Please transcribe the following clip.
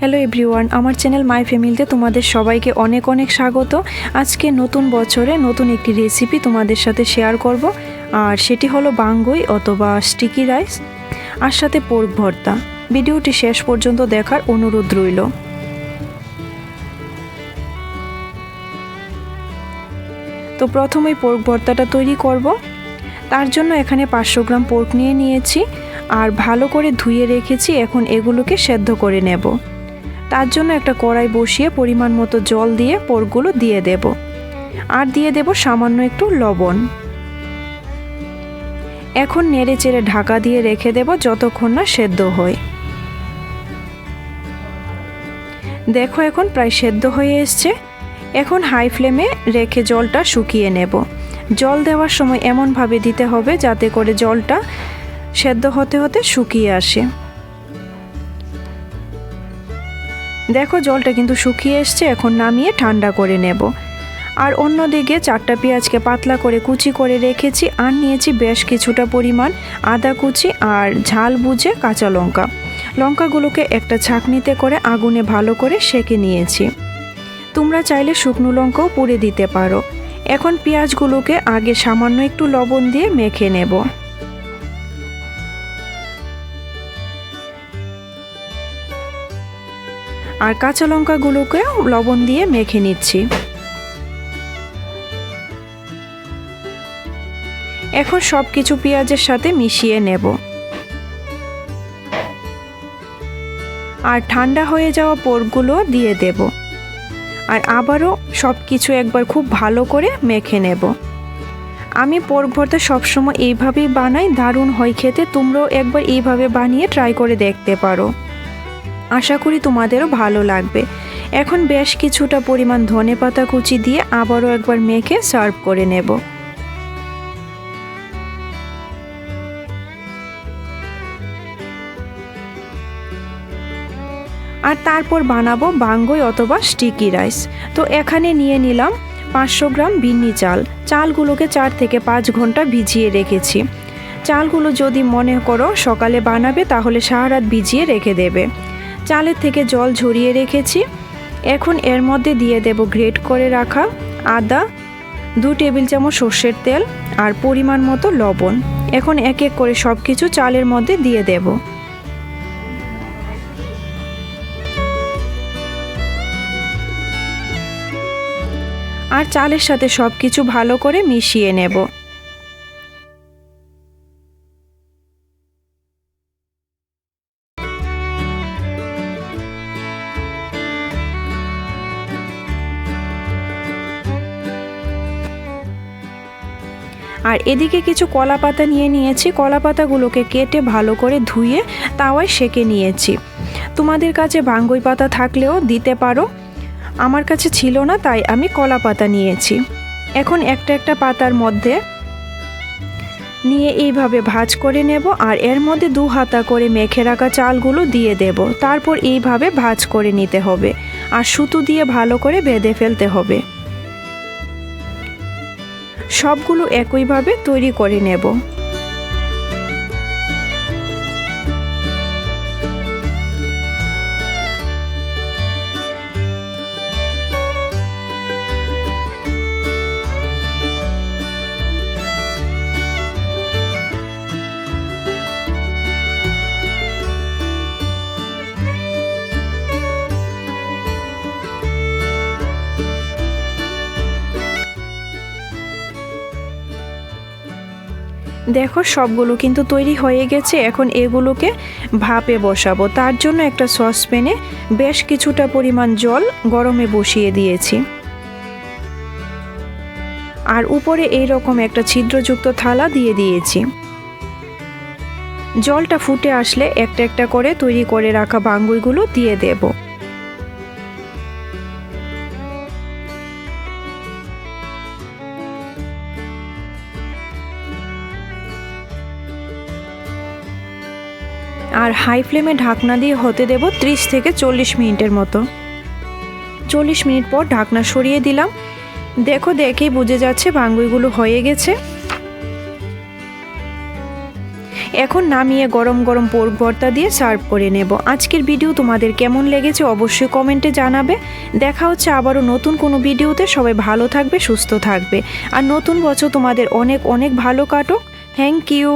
Hello everyone আমার channel my ফ্যামিলিতে তোমাদের সবাইকে অনেক অনেক স্বাগত। আজকে নতুন বছরে নতুন একটি রেসিপি তোমাদের সাথে শেয়ার করব। আর সেটি হলো বাঙ্গুই অথবা স্টিকি রাইস আর সাথে পোর্ক ভর্তা। ভিডিওটি শেষ পর্যন্ত দেখার অনুরোধ রইল। তো প্রথমেই পোর্ক ভর্তাটা তৈরি করব। তার জন্য এখানে পাঁচশো গ্রাম পোর্ক নিয়ে নিয়েছি। আর ভালো করে ধুয়ে রেখেছি, এখন এগুলোকে সেদ্ধ করে নেব। তার জন্য একটা কড়াই বসিয়ে পরিমাণ মতো জল দিয়ে পোরগুলো দিয়ে দেব। আর দিয়ে দেব সামান্য একটু লবণ। এখন নেড়ে চেড়ে ঢাকা দিয়ে রেখে দেব যতক্ষণ না সেদ্ধ হয়। দেখো এখন প্রায় সেদ্ধ হয়ে এসছে। এখন হাই ফ্লেমে রেখে জলটা শুকিয়ে নেব। জল দেওয়ার সময় এমনভাবে দিতে হবে যাতে করে জলটা সেদ্ধ হতে হতে শুকিয়ে আসে। দেখো, জলটা কিন্তু শুকিয়ে এসছে, এখন নামিয়ে ঠান্ডা করে নেব। আর অন্যদিকে চারটা পেঁয়াজকে পাতলা করে কুচি করে রেখেছি আর নিয়েছি বেশ কিছুটা পরিমাণ আদা কুচি আর ঝাল বুঝে কাঁচা লঙ্কা। লঙ্কাগুলোকে একটা ছাঁকনিতে করে আগুনে ভালো করে সেকে নিয়েছি। তোমরা চাইলে শুকনো লঙ্কাও পুড়ে দিতে পারো। এখন পেঁয়াজগুলোকে আগে সামান্য একটু লবণ দিয়ে মেখে নেব। আর কাঁচা লঙ্কাগুলোকেও লবণ দিয়ে মেখে নিচ্ছি। এখন সব কিছু পেঁয়াজের সাথে মিশিয়ে নেব। আর ঠান্ডা হয়ে যাওয়া পোরগুলো দিয়ে দেব। আর আবারও সব কিছু একবার খুব ভালো করে মেখে নেব। আমি পোর্ক ভর্তা সবসময় এইভাবেই বানাই, দারুণ হয় খেতে। তোমরাও একবার এইভাবে বানিয়ে ট্রাই করে দেখতে পারো। আশা করি তোমাদেরও ভালো লাগবে। এখন বেশ কিছুটা পরিমাণ ধনে পাতা কুচি দিয়ে আবারও একবার মেখে সার্ভ করে নেব। আর তারপর বানাবো বাঙ্গই অথবা স্টিকি রাইস। তো এখানে নিয়ে নিলাম পাঁচশো গ্রাম বিন্নি চাল। চালগুলোকে চার থেকে পাঁচ ঘণ্টা ভিজিয়ে রেখেছি। চালগুলো যদি মনে করো সকালে বানাবে তাহলে সারা রাত ভিজিয়ে রেখে দেবে। চালের থেকে জল ঝরিয়ে রেখেছি। এখন এর মধ্যে দিয়ে দেব গ্রেট করে রাখা আদা, দু টেবিল চামচ সর্ষের তেল আর পরিমাণ মতো লবণ। এখন এক এক করে সব কিছু চালের মধ্যে দিয়ে দেব। আর চালের সাথে সব কিছু ভালো করে মিশিয়ে নেব। আর এদিকে কিছু কলা পাতা নিয়ে নিয়েছি। কলা পাতাগুলোকে কেটে ভালো করে ধুয়ে তাওয়ায় সেকে নিয়েছি। তোমাদের কাছে ভাঙ্গই পাতা থাকলেও দিতে পারো। আমার কাছে ছিল না, তাই আমি কলা পাতা নিয়েছি। এখন একটা একটা পাতার মধ্যে নিয়ে এইভাবে ভাজ করে নেব আর এর মধ্যে দু হাতা করে মেখে রাখা চালগুলো দিয়ে দেব। তারপর এইভাবে ভাজ করে নিতে হবে। আর সুতো দিয়ে ভালো করে বেঁধে ফেলতে হবে। সবগুলো একইভাবে তৈরি করে নেব। দেখো, সবগুলো কিন্তু তৈরি হয়ে গেছে। এখন এগুলোকে ভাপে বসাবো। তার জন্য একটা সসপ্যানে বেশ কিছুটা পরিমাণ জল গরমে বসিয়ে দিয়েছি। আর উপরে এই রকম একটা ছিদ্রযুক্ত থালা দিয়ে দিয়েছি। জলটা ফুটে আসলে একটা একটা করে তৈরি করে রাখা বাঙ্গুইগুলো দিয়ে দেবো। আর হাই ফ্লেমে ঢাকনা দিয়ে হতে দেব 30 থেকে চল্লিশ মিনিটের মতো। চল্লিশ মিনিট পর ঢাকনা সরিয়ে দিলাম। দেখো, দেখেই বুঝে যাচ্ছে ভাঙ্গুইগুলো হয়ে গেছে। এখন নামিয়ে গরম গরম পোর্ক ভর্তা দিয়ে সার্ভ করে নেব। আজকের ভিডিও তোমাদের কেমন লেগেছে অবশ্যই কমেন্টে জানাবে। দেখা হচ্ছে আবারও নতুন কোনো ভিডিওতে সবাই ভালো থাকবে, সুস্থ থাকবে। আর নতুন বছর তোমাদের অনেক অনেক ভালো কাটুক। Thank you